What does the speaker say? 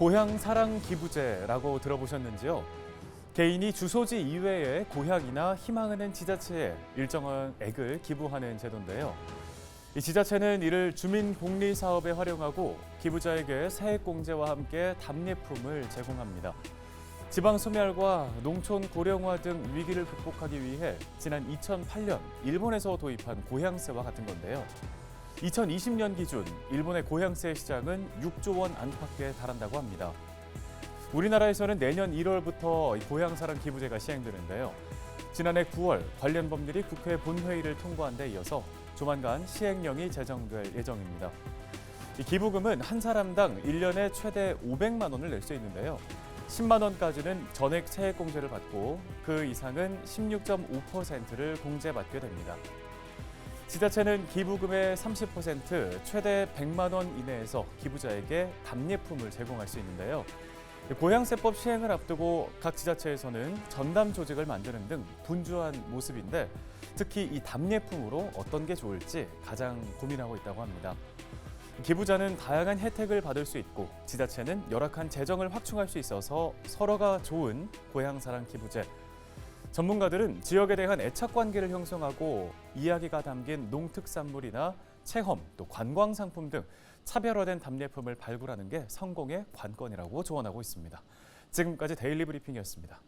고향 사랑 기부제라고 들어보셨는지요? 개인이 주소지 이외에 고향이나 희망하는 지자체에 일정한 액을 기부하는 제도인데요. 이 지자체는 이를 주민 복리 사업에 활용하고 기부자에게 세액 공제와 함께 답례품을 제공합니다. 지방 소멸과 농촌 고령화 등 위기를 극복하기 위해 지난 2008년 일본에서 도입한 고향세와 같은 건데요. 2020년 기준 일본의 고향세 시장은 6조 원 안팎에 달한다고 합니다. 우리나라에서는 내년 1월부터 고향사랑 기부제가 시행되는데요. 지난해 9월 관련 법률이 국회 본회의를 통과한 데 이어서 조만간 시행령이 제정될 예정입니다. 이 기부금은 한 사람당 1년에 최대 500만 원을 낼 수 있는데요. 10만 원까지는 전액 세액 공제를 받고 그 이상은 16.5%를 공제받게 됩니다. 지자체는 기부금의 30% 최대 100만 원 이내에서 기부자에게 답례품을 제공할 수 있는데요. 고향세법 시행을 앞두고 각 지자체에서는 전담 조직을 만드는 등 분주한 모습인데 특히 이 답례품으로 어떤 게 좋을지 가장 고민하고 있다고 합니다. 기부자는 다양한 혜택을 받을 수 있고 지자체는 열악한 재정을 확충할 수 있어서 서로가 좋은 고향사랑 기부제. 전문가들은 지역에 대한 애착 관계를 형성하고 이야기가 담긴 농특산물이나 체험 또 관광 상품 등 차별화된 답례품을 발굴하는 게 성공의 관건이라고 조언하고 있습니다. 지금까지 데일리 브리핑이었습니다.